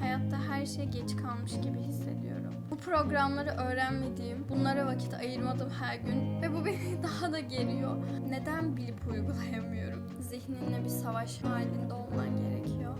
hayatta her şey geç kalmış gibi hissediyorum. Bu programları öğrenmediğim, bunlara vakit ayırmadım her gün ve bu beni daha da geriyor. Neden bilip uygulayamıyorum? Zihninle bir savaş halinde olman gerekiyor.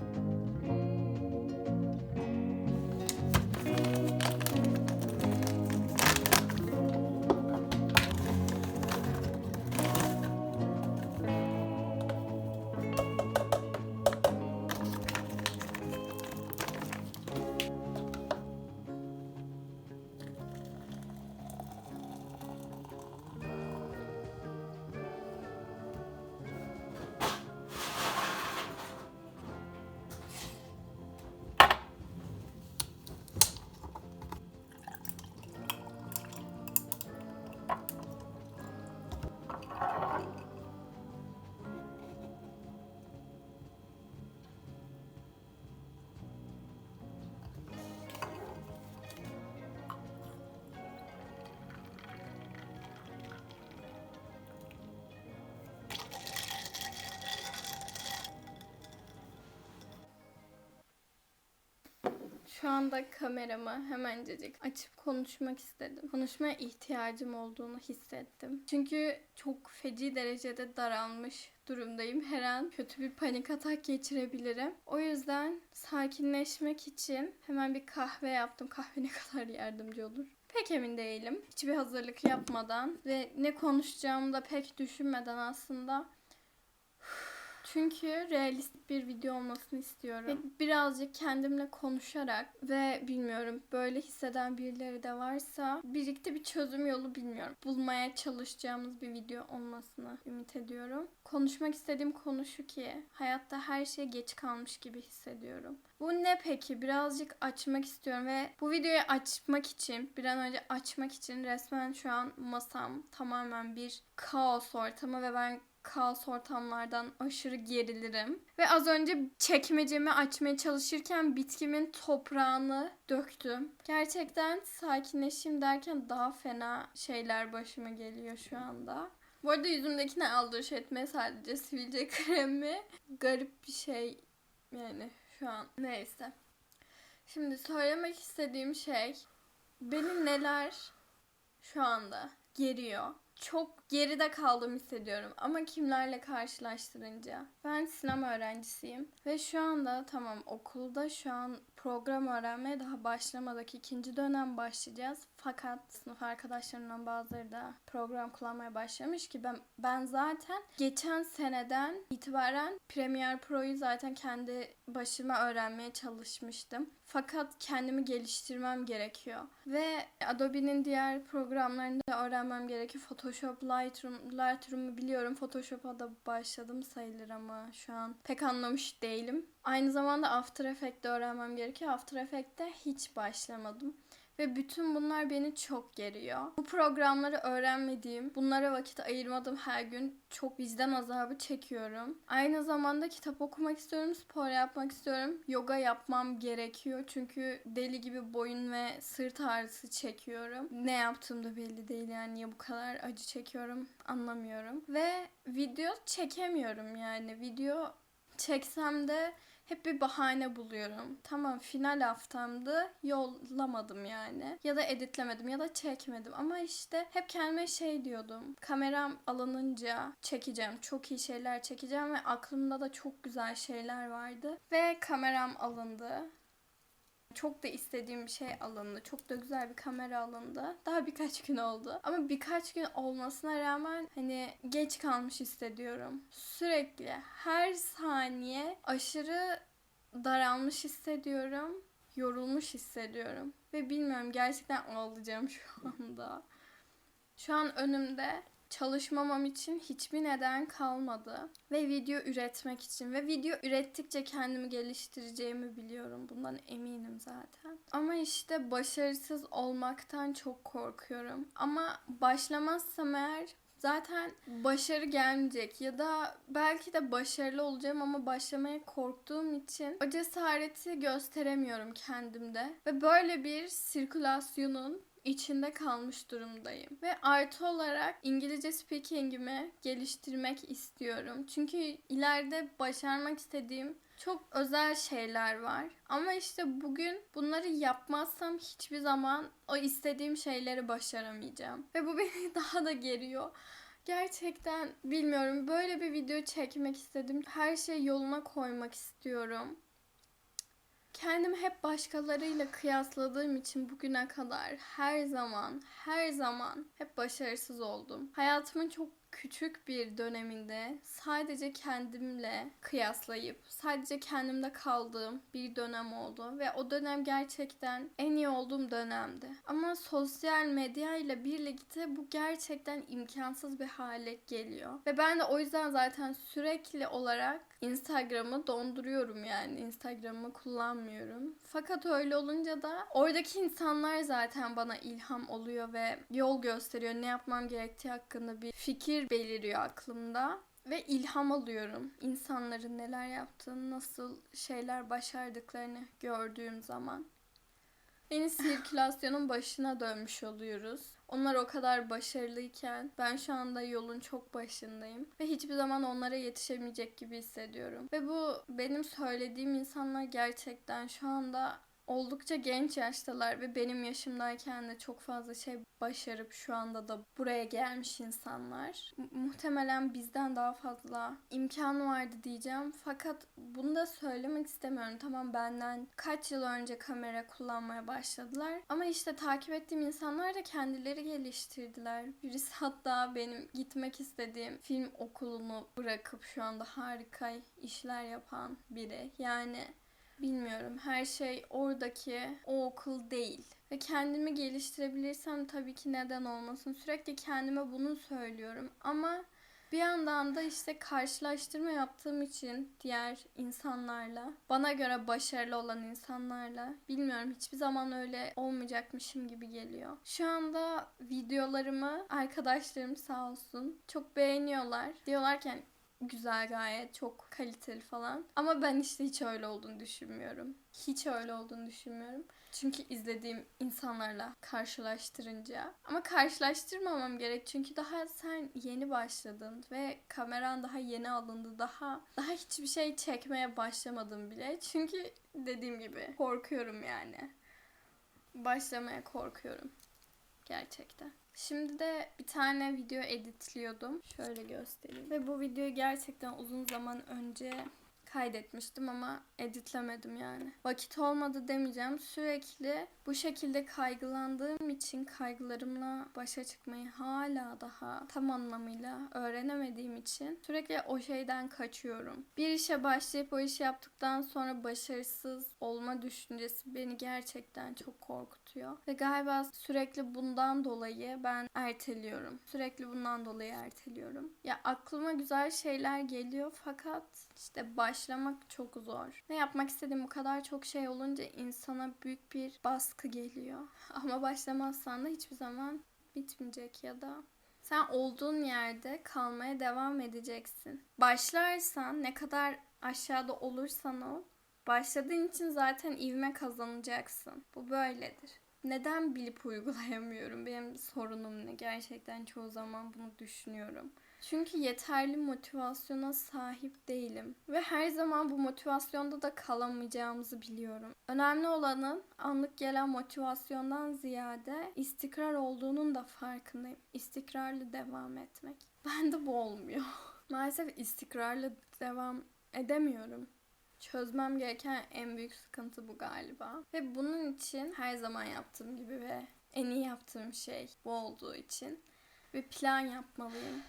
Şu anda kameramı hemencecik açıp konuşmak istedim. Konuşmaya ihtiyacım olduğunu hissettim. Çünkü çok feci derecede daralmış durumdayım. Her an kötü bir panik atak geçirebilirim. O yüzden sakinleşmek için hemen bir kahve yaptım. Kahve ne kadar yardımcı olur? Pek emin değilim. Hiçbir hazırlık yapmadan ve ne konuşacağımı da pek düşünmeden aslında çünkü realistik bir video olmasını istiyorum. Ve birazcık kendimle konuşarak ve bilmiyorum böyle hisseden birileri de varsa birlikte bir çözüm yolu bilmiyorum. Bulmaya çalışacağımız bir video olmasını ümit ediyorum. Konuşmak istediğim konu şu ki hayatta her şey geç kalmış gibi hissediyorum. Bu ne peki? Birazcık açmak istiyorum ve bu videoyu açmak için, bir an önce açmak için resmen şu an masam tamamen bir kaos ortamı ve ben kaos ortamlardan aşırı gerilirim. Ve az önce çekmecemi açmaya çalışırken bitkimin toprağını döktüm. Gerçekten sakinleşeyim derken daha fena şeyler başıma geliyor şu anda. Bu arada yüzümdekine aldırış etme sadece sivilce kremi. Garip bir şey yani şu an. Neyse. Şimdi söylemek istediğim şey beni neler şu anda geriyor çok geride kaldım hissediyorum ama kimlerle karşılaştırınca. Ben sinema öğrencisiyim ve şu anda tamam okulda şu an program öğrenmeye daha başlamadık. ikinci dönem başlayacağız. Fakat sınıf arkadaşlarımdan bazıları da program kullanmaya başlamış ki ben ben zaten geçen seneden itibaren Premiere Pro'yu zaten kendi başıma öğrenmeye çalışmıştım. Fakat kendimi geliştirmem gerekiyor. Ve Adobe'nin diğer programlarını da öğrenmem gerekiyor. Photoshop, Lightroom, Lightroom'u biliyorum. Photoshop'a da başladım sayılır ama şu an pek anlamış değilim. Aynı zamanda After Effects'te öğrenmem gerekiyor. After Effects'te hiç başlamadım. Ve bütün bunlar beni çok geriyor. Bu programları öğrenmediğim, bunlara vakit ayırmadım her gün çok vicdan azabı çekiyorum. Aynı zamanda kitap okumak istiyorum, spor yapmak istiyorum. Yoga yapmam gerekiyor çünkü deli gibi boyun ve sırt ağrısı çekiyorum. Ne yaptığım da belli değil yani niye bu kadar acı çekiyorum anlamıyorum. Ve video çekemiyorum yani. Video çeksem de hep bir bahane buluyorum. Tamam final haftamdı yollamadım yani. Ya da editlemedim ya da çekmedim. Ama işte hep kendime şey diyordum. Kameram alınınca çekeceğim. Çok iyi şeyler çekeceğim ve aklımda da çok güzel şeyler vardı. Ve kameram alındı. Çok da istediğim bir şey alındı. Çok da güzel bir kamera alındı. Daha birkaç gün oldu. Ama birkaç gün olmasına rağmen hani geç kalmış hissediyorum. Sürekli her saniye aşırı daralmış hissediyorum. Yorulmuş hissediyorum. Ve bilmiyorum gerçekten ağlayacağım şu anda. Şu an önümde çalışmamam için hiçbir neden kalmadı. Ve video üretmek için. Ve video ürettikçe kendimi geliştireceğimi biliyorum. Bundan eminim zaten. Ama işte başarısız olmaktan çok korkuyorum. Ama başlamazsam eğer zaten başarı gelmeyecek ya da belki de başarılı olacağım ama başlamaya korktuğum için o cesareti gösteremiyorum kendimde ve böyle bir sirkülasyonun içinde kalmış durumdayım. Ve artı olarak İngilizce speaking'imi geliştirmek istiyorum. Çünkü ileride başarmak istediğim Çok özel şeyler var. Ama işte bugün bunları yapmazsam hiçbir zaman o istediğim şeyleri başaramayacağım. Ve bu beni daha da geriyor. Gerçekten bilmiyorum. Böyle bir video çekmek istedim. Her şeyi yoluna koymak istiyorum. Kendimi hep başkalarıyla kıyasladığım için bugüne kadar her zaman, her zaman hep başarısız oldum. Hayatımın çok küçük bir döneminde sadece kendimle kıyaslayıp sadece kendimde kaldığım bir dönem oldu ve o dönem gerçekten en iyi olduğum dönemdi. Ama sosyal medya ile birlikte bu gerçekten imkansız bir hale geliyor. Ve ben de o yüzden zaten sürekli olarak Instagram'ı donduruyorum yani. Instagram'ı kullanmıyorum. Fakat öyle olunca da oradaki insanlar zaten bana ilham oluyor ve yol gösteriyor. Ne yapmam gerektiği hakkında bir fikir beliriyor aklımda ve ilham alıyorum. İnsanların neler yaptığını, nasıl şeyler başardıklarını gördüğüm zaman. Yeni sirkülasyonun başına dönmüş oluyoruz. Onlar o kadar başarılıyken ben şu anda yolun çok başındayım ve hiçbir zaman onlara yetişemeyecek gibi hissediyorum. Ve bu benim söylediğim insanlar gerçekten şu anda oldukça genç yaştalar ve benim yaşımdayken de çok fazla şey başarıp şu anda da buraya gelmiş insanlar. Muhtemelen bizden daha fazla imkan vardı diyeceğim. Fakat bunu da söylemek istemiyorum. Tamam benden kaç yıl önce kamera kullanmaya başladılar. Ama işte takip ettiğim insanlar da kendileri geliştirdiler. Birisi hatta benim gitmek istediğim film okulunu bırakıp şu anda harika işler yapan biri. Yani Bilmiyorum. Her şey oradaki o okul değil. Ve kendimi geliştirebilirsem tabii ki neden olmasın. Sürekli kendime bunu söylüyorum. Ama bir yandan da işte karşılaştırma yaptığım için diğer insanlarla, bana göre başarılı olan insanlarla, bilmiyorum hiçbir zaman öyle olmayacakmışım gibi geliyor. Şu anda videolarımı arkadaşlarım sağ olsun çok beğeniyorlar. Diyorlarken güzel gayet çok kaliteli falan. Ama ben işte hiç öyle olduğunu düşünmüyorum. Hiç öyle olduğunu düşünmüyorum. Çünkü izlediğim insanlarla karşılaştırınca. Ama karşılaştırmamam gerek çünkü daha sen yeni başladın ve kameran daha yeni alındı. Daha daha hiçbir şey çekmeye başlamadım bile. Çünkü dediğim gibi korkuyorum yani. Başlamaya korkuyorum. Gerçekten. Şimdi de bir tane video editliyordum. Şöyle göstereyim. Ve bu videoyu gerçekten uzun zaman önce kaydetmiştim ama editlemedim yani. Vakit olmadı demeyeceğim. Sürekli bu şekilde kaygılandığım için kaygılarımla başa çıkmayı hala daha tam anlamıyla öğrenemediğim için sürekli o şeyden kaçıyorum. Bir işe başlayıp o işi yaptıktan sonra başarısız olma düşüncesi beni gerçekten çok korkutuyor. Ve galiba sürekli bundan dolayı ben erteliyorum. Sürekli bundan dolayı erteliyorum. Ya aklıma güzel şeyler geliyor fakat işte başlamak çok zor. Ne yapmak istediğim bu kadar çok şey olunca insana büyük bir baskı geliyor. Ama başlamazsan da hiçbir zaman bitmeyecek ya da sen olduğun yerde kalmaya devam edeceksin. Başlarsan ne kadar aşağıda olursan ol, başladığın için zaten ivme kazanacaksın. Bu böyledir. Neden bilip uygulayamıyorum? Benim sorunum ne? Gerçekten çoğu zaman bunu düşünüyorum. Çünkü yeterli motivasyona sahip değilim. Ve her zaman bu motivasyonda da kalamayacağımızı biliyorum. Önemli olanın anlık gelen motivasyondan ziyade istikrar olduğunun da farkındayım. İstikrarlı devam etmek. Bende bu olmuyor. Maalesef istikrarlı devam edemiyorum. Çözmem gereken en büyük sıkıntı bu galiba. Ve bunun için her zaman yaptığım gibi ve en iyi yaptığım şey bu olduğu için bir plan yapmalıyım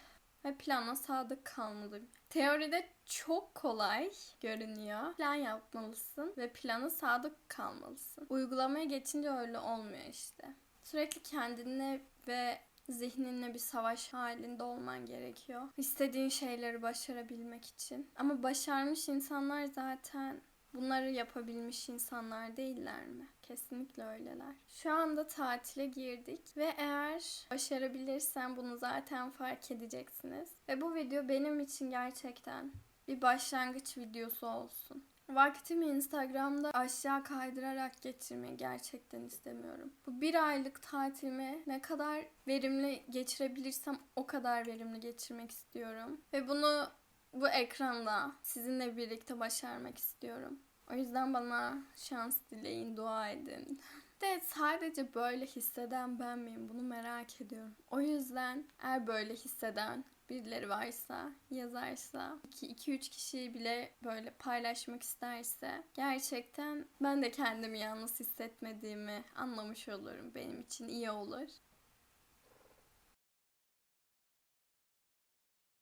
ve plana sadık kalmalıyım. Teoride çok kolay görünüyor. Plan yapmalısın ve plana sadık kalmalısın. Uygulamaya geçince öyle olmuyor işte. Sürekli kendinle ve zihninle bir savaş halinde olman gerekiyor. İstediğin şeyleri başarabilmek için. Ama başarmış insanlar zaten bunları yapabilmiş insanlar değiller mi? Kesinlikle öyleler. Şu anda tatile girdik ve eğer başarabilirsem bunu zaten fark edeceksiniz. Ve bu video benim için gerçekten bir başlangıç videosu olsun. Vaktimi Instagram'da aşağı kaydırarak geçirmeyi gerçekten istemiyorum. Bu bir aylık tatilimi ne kadar verimli geçirebilirsem o kadar verimli geçirmek istiyorum. Ve bunu bu ekranda sizinle birlikte başarmak istiyorum. O yüzden bana şans dileyin, dua edin. De sadece böyle hisseden ben miyim? Bunu merak ediyorum. O yüzden eğer böyle hisseden birileri varsa, yazarsa, 2-3 kişi bile böyle paylaşmak isterse gerçekten ben de kendimi yalnız hissetmediğimi anlamış olurum. Benim için iyi olur.